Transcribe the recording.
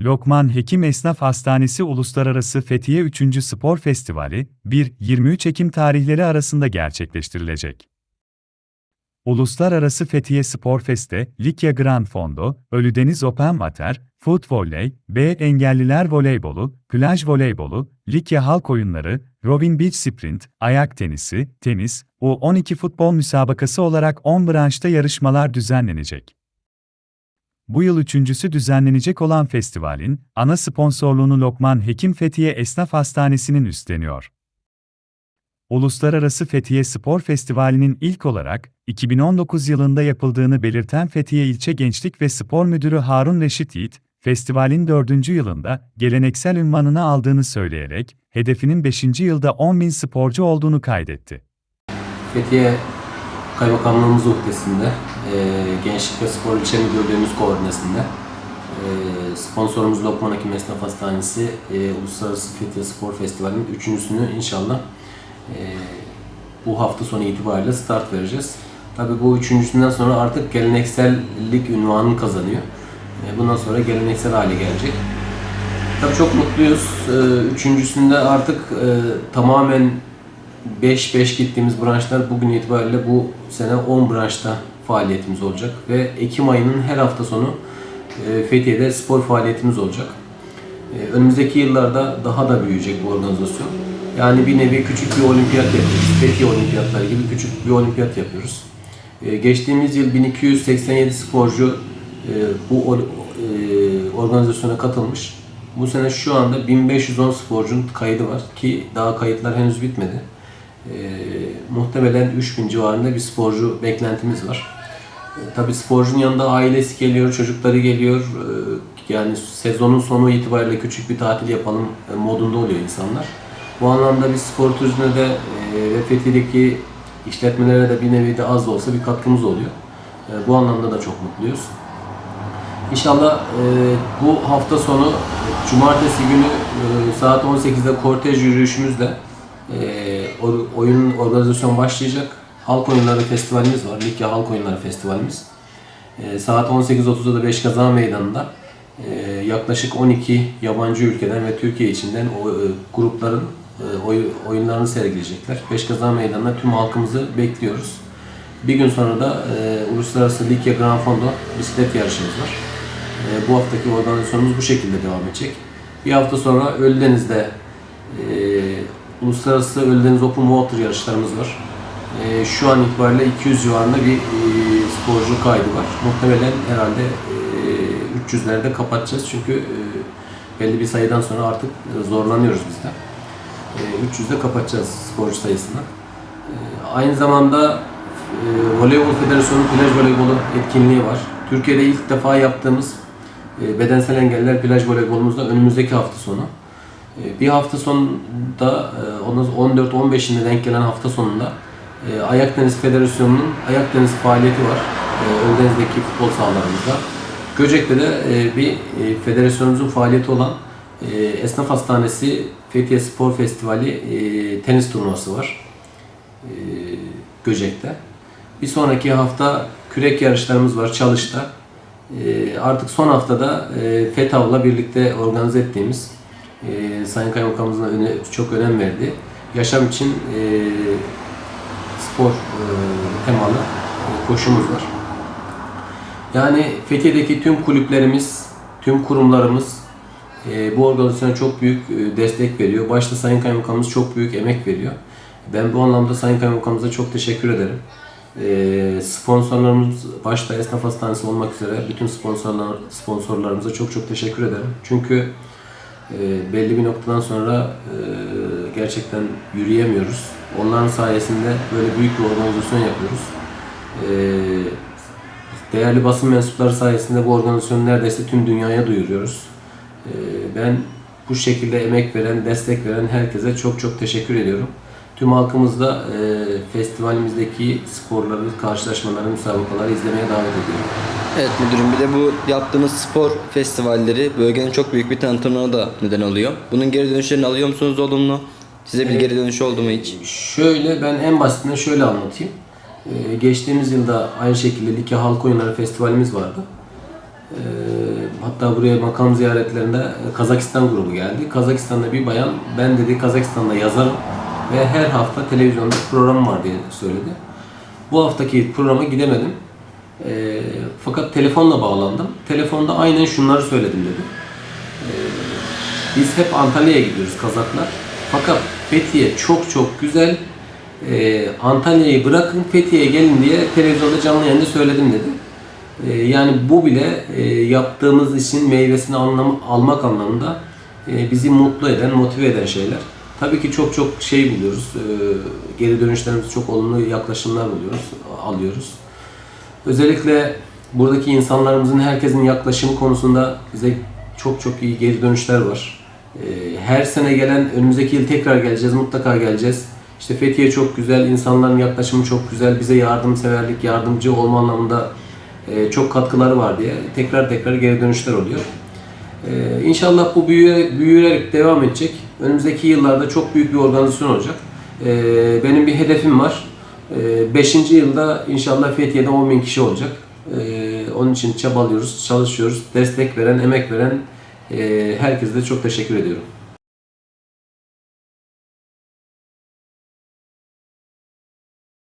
Lokman Hekim Esnaf Hastanesi Uluslararası Fethiye 3. Spor Festivali 1-23 Ekim tarihleri arasında gerçekleştirilecek. Uluslararası Fethiye Spor Fest'te Likya Grand Fondo, Ölüdeniz Open Water, Foot Volley, B Engelliler Voleybolu, Plaj Voleybolu, Likya Halk Oyunları, Robin Beach Sprint, Ayak Tenisi, Tenis, U12 Futbol Müsabakası olarak 10 branşta yarışmalar düzenlenecek. Bu yıl üçüncüsü düzenlenecek olan festivalin, ana sponsorluğunu Lokman Hekim Fethiye Esnaf Hastanesi'nin üstleniyor. Uluslararası Fethiye Spor Festivali'nin ilk olarak 2019 yılında yapıldığını belirten Fethiye İlçe Gençlik ve Spor Müdürü Harun Reşit Yiğit, festivalin dördüncü yılında geleneksel ünvanını aldığını söyleyerek, hedefinin 5. yılda 10 bin sporcu olduğunu kaydetti. Fethiye Kaymakamlığımız uhdesinde, e, Gençlik ve Spor İlçe Müdürlüğümüz koordinesinde, e, sponsorumuz Lokman Hekim Esnaf Hastanesi e, Uluslararası Fethiye Spor Festivali'nin üçüncüsünü inşallah e, bu hafta sonu itibariyle start vereceğiz. Tabii bu üçüncüsünden sonra artık geleneksellik ünvanını kazanıyor. E, bundan sonra geleneksel hale gelecek. Tabii çok mutluyuz. Ee, Üçüncüsünde artık e, tamamen 5-5 gittiğimiz branşlar bugün itibariyle bu sene 10 branşta faaliyetimiz olacak. Ve Ekim ayının her hafta sonu e, Fethiye'de spor faaliyetimiz olacak. E, Önümüzdeki yıllarda daha da büyüyecek bu organizasyon. Yani bir nevi küçük bir olimpiyat yapıyoruz. Fethiye olimpiyatları gibi küçük bir olimpiyat yapıyoruz. E, Geçtiğimiz yıl 1287 sporcu bu or- organizasyona katılmış. Bu sene şu anda 1510 sporcunun kaydı var ki daha kayıtlar henüz bitmedi. E, muhtemelen 3000 civarında bir sporcu beklentimiz var. E, tabii sporcunun yanında ailesi geliyor, çocukları geliyor. E, yani sezonun sonu itibariyle küçük bir tatil yapalım e, modunda oluyor insanlar. Bu anlamda biz spor turizmine de e, ve Fethiye'deki işletmelere de bir nevi de az da olsa bir katkımız oluyor. Bu anlamda da çok mutluyuz. İnşallah e, bu hafta sonu Cumartesi günü saat 18'de kortej yürüyüşümüzle or- oyun organizasyon başlayacak. Halk Oyunları Festivalimiz var. Likya Halk Oyunları Festivalimiz. E, saat 18.30'da da Beşkazan Meydanı'nda e, yaklaşık 12 yabancı ülkeden ve Türkiye içinden o, e, grupların e, oy- oyunlarını sergileyecekler. Beşkazan Meydanı'na tüm halkımızı bekliyoruz. Bir gün sonra da e, Uluslararası Likya Grand Fondo bisiklet yarışımız var. E, bu haftaki organizasyonumuz bu şekilde devam edecek. Bir hafta sonra Ölüdeniz'de Uluslararası Ölüdeniz Open Water yarışlarımız var. E, şu an itibariyle 200 civarında bir e, sporcu kaydı var. Muhtemelen herhalde e, 300'lerde kapatacağız çünkü e, belli bir sayıdan sonra artık e, zorlanıyoruz biz de. E, 300'de kapatacağız sporcu sayısını. E, aynı zamanda e, Voleybol Federasyonu plaj voleybolu etkinliği var. Türkiye'de ilk defa yaptığımız e, bedensel engeller plaj voleybolumuzda önümüzdeki hafta sonu. E, bir hafta sonunda e, onun 14-15'inde denk gelen hafta sonunda e, Ayak Tenis Federasyonu'nun ayak tenis faaliyeti var. E, Ölüdeniz'deki futbol sahalarımızda. Göcek'te de e, bir e, federasyonumuzun faaliyeti olan e, Esnaf Hastanesi Fethiye Spor Festivali e, tenis turnuvası var. E, Göcek'te. Bir sonraki hafta kürek yarışlarımız var Çalış'ta. E, artık son haftada e, FETAV'la birlikte organize ettiğimiz e, Sayın Kaymakamımızın öne, çok önem verdiği yaşam için e, spor e, temalı e, koşumuz var. Yani Fethiye'deki tüm kulüplerimiz, tüm kurumlarımız e, bu organizasyona çok büyük e, destek veriyor. Başta Sayın Kaymakamımız çok büyük emek veriyor. Ben bu anlamda Sayın Kaymakamımıza çok teşekkür ederim. E, sponsorlarımız başta Esnaf Hastanesi olmak üzere bütün sponsorlar, sponsorlarımıza çok çok teşekkür ederim. Çünkü e, belli bir noktadan sonra e, gerçekten yürüyemiyoruz. Onların sayesinde böyle büyük bir organizasyon yapıyoruz. E, değerli basın mensupları sayesinde bu organizasyonu neredeyse tüm dünyaya duyuruyoruz. E, ben bu şekilde emek veren, destek veren herkese çok çok teşekkür ediyorum. Tüm halkımız da e, festivalimizdeki sporları, karşılaşmaları, müsabakaları izlemeye davet ediyorum. Evet müdürüm bir de bu yaptığınız spor festivalleri bölgenin çok büyük bir tanıtımına da neden oluyor. Bunun geri dönüşlerini alıyor musunuz olumlu? Size bir geri dönüşü oldu mu hiç? Şöyle ben en basitinden şöyle anlatayım. Ee, geçtiğimiz yılda aynı şekilde Likya Halk Oyunları Festivalimiz vardı. Ee, hatta buraya makam ziyaretlerinde Kazakistan grubu geldi. Kazakistan'da bir bayan ben dedi Kazakistan'da yazarım ve her hafta televizyonda program var diye söyledi. Bu haftaki programa gidemedim. Ee, fakat telefonla bağlandım. Telefonda aynen şunları söyledim dedi. Biz hep Antalya'ya gidiyoruz Kazaklar. Fakat Fethiye çok çok güzel. Ee, Antalya'yı bırakın Fethiye'ye gelin diye televizyonda canlı yayında söyledim dedi. Ee, yani bu bile e, yaptığımız işin meyvesini anlam- almak anlamında e, bizi mutlu eden, motive eden şeyler. Tabii ki çok çok şey buluyoruz. Ee, geri dönüşlerimiz çok olumlu yaklaşımlar buluyoruz, alıyoruz. Özellikle buradaki insanlarımızın herkesin yaklaşımı konusunda bize çok çok iyi geri dönüşler var. Ee, Her sene gelen, önümüzdeki yıl tekrar geleceğiz, mutlaka geleceğiz. İşte Fethiye çok güzel, insanların yaklaşımı çok güzel, bize yardımseverlik, yardımcı olma anlamında e, çok katkıları var diye tekrar tekrar geri dönüşler oluyor. Ee, İnşallah bu büyüye, büyüyerek devam edecek. Önümüzdeki yıllarda çok büyük bir organizasyon olacak. Ee, Benim bir hedefim var. 5. yılda inşallah Fethiye'de 10 bin kişi olacak. Ee, Onun için çabalıyoruz, çalışıyoruz. Destek veren, emek veren herkese de çok teşekkür ediyorum.